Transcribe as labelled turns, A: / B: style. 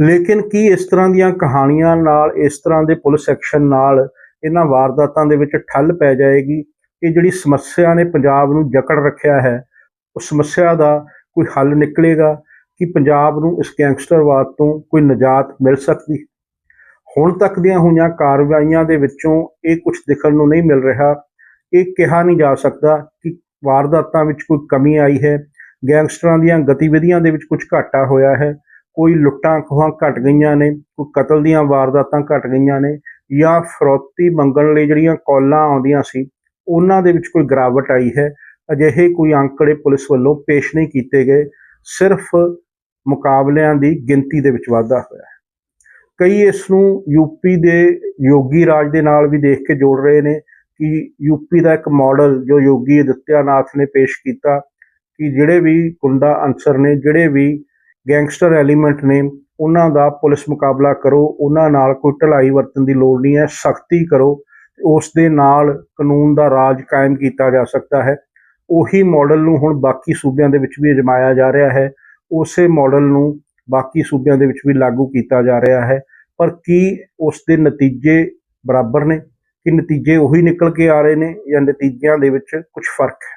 A: ਲੇਕਿਨ ਕੀ ਇਸ ਤਰ੍ਹਾਂ ਦੀਆਂ ਕਹਾਣੀਆਂ ਨਾਲ, ਇਸ ਤਰ੍ਹਾਂ ਦੇ ਪੁਲਿਸ ਐਕਸ਼ਨ ਨਾਲ ਇਹਨਾਂ ਵਾਰਦਾਤਾਂ ਦੇ ਵਿੱਚ ਠੱਲ ਪੈ ਜਾਏਗੀ? ਇਹ ਜਿਹੜੀ ਸਮੱਸਿਆ ਨੇ ਪੰਜਾਬ ਨੂੰ ਜਕੜ ਰੱਖਿਆ ਹੈ, ਉਹ ਸਮੱਸਿਆ ਦਾ ਕੋਈ ਹੱਲ ਨਿਕਲੇਗਾ ਕਿ ਪੰਜਾਬ ਨੂੰ ਇਸ ਗੈਂਗਸਟਰਵਾਦ ਤੋਂ ਕੋਈ ਨਜਾਤ ਮਿਲ ਸਕਦੀ? ਹੁਣ ਤੱਕ ਦੀਆਂ ਹੋਈਆਂ ਕਾਰਵਾਈਆਂ ਦੇ ਵਿੱਚੋਂ ਇਹ ਕੁਝ ਦਿਖਣ ਨੂੰ ਨਹੀਂ ਮਿਲ ਰਿਹਾ। ਇਹ ਕਿਹਾ ਨਹੀਂ ਜਾ ਸਕਦਾ ਕਿ ਵਾਰਦਾਤਾਂ ਵਿੱਚ ਕੋਈ ਕਮੀ ਆਈ ਹੈ। ਗੈਂਗਸਟਰਾਂ ਦੀਆਂ ਗਤੀਵਿਧੀਆਂ ਦੇ ਵਿੱਚ ਕੁਝ ਘਾਟਾ ਹੋਇਆ ਹੈ। ਕੋਈ ਲੁੱਟਾਂ ਖੋਹਾਂ ਘਟ ਗਈਆਂ ਨੇ, ਕੋਈ ਕਤਲ ਦੀਆਂ ਵਾਰਦਾਤਾਂ ਘਟ ਗਈਆਂ ਨੇ ਜਾਂ ਫਰੋਤੀ ਮੰਗਣ ਲਈ ਜਿਹੜੀਆਂ ਕਾਲਾਂ ਆਉਂਦੀਆਂ ਸੀ, ਉਹਨਾਂ ਦੇ ਵਿੱਚ ਕੋਈ ਗਿਰਾਵਟ ਆਈ ਹੈ? ਅਜਿਹੇ ਕੋਈ ਅੰਕੜੇ ਪੁਲਿਸ ਵੱਲੋਂ ਪੇਸ਼ ਨਹੀਂ ਕੀਤੇ ਗਏ, ਸਿਰਫ ਮੁਕਾਬਲਿਆਂ ਦੀ ਗਿਣਤੀ ਦੇ ਵਿੱਚ ਵਾਧਾ ਹੋਇਆ ਹੈ। ਕਈ ਇਸ ਨੂੰ ਯੂਪੀ ਦੇ ਯੋਗੀ ਰਾਜ ਦੇ ਨਾਲ ਵੀ ਦੇਖ ਕੇ ਜੋੜ ਰਹੇ ਨੇ ਕਿ ਯੂਪੀ ਦਾ ਇੱਕ ਮਾਡਲ ਜੋ ਯੋਗੀ ਅਦਿੱਤਿਆਨਾਥ ਨੇ ਪੇਸ਼ ਕੀਤਾ ਕਿ ਜਿਹੜੇ ਵੀ ਗੁੰਡਾ ਅਨਸਰ ਨੇ, ਜਿਹੜੇ ਵੀ ਗੈਂਗਸਟਰ ਐਲੀਮੈਂਟ ਨੇ ਉਹਨਾਂ ਦਾ ਪੁਲਿਸ ਮੁਕਾਬਲਾ ਕਰੋ, ਉਹਨਾਂ ਨਾਲ ਕੋਈ ਢਲਾਈ ਵਰਤਣ ਦੀ ਲੋੜ ਨਹੀਂ ਹੈ, ਸਖਤੀ ਕਰੋ, ਉਸ ਦੇ ਨਾਲ ਕਾਨੂੰਨ ਦਾ ਰਾਜ ਕਾਇਮ ਕੀਤਾ ਜਾ ਸਕਦਾ ਹੈ। ਉਹੀ ਮਾਡਲ ਨੂੰ ਹੁਣ ਬਾਕੀ ਸੂਬਿਆਂ ਦੇ ਵਿੱਚ ਵੀ ਅਜਮਾਇਆ ਜਾ ਰਿਹਾ ਹੈ, ਉਸੇ ਮਾਡਲ ਨੂੰ ਬਾਕੀ ਸੂਬਿਆਂ ਦੇ ਵਿੱਚ ਵੀ ਲਾਗੂ ਕੀਤਾ ਜਾ ਰਿਹਾ ਹੈ। ਪਰ ਕੀ ਉਸ ਦੇ ਨਤੀਜੇ ਬਰਾਬਰ ਨੇ? ਕਿ ਨਤੀਜੇ ਉਹੀ ਨਿਕਲ ਕੇ ਆ ਰਹੇ ਨੇ ਜਾਂ ਨਤੀਜਿਆਂ ਦੇ ਵਿੱਚ ਕੁਝ ਫ਼ਰਕ ਹੈ?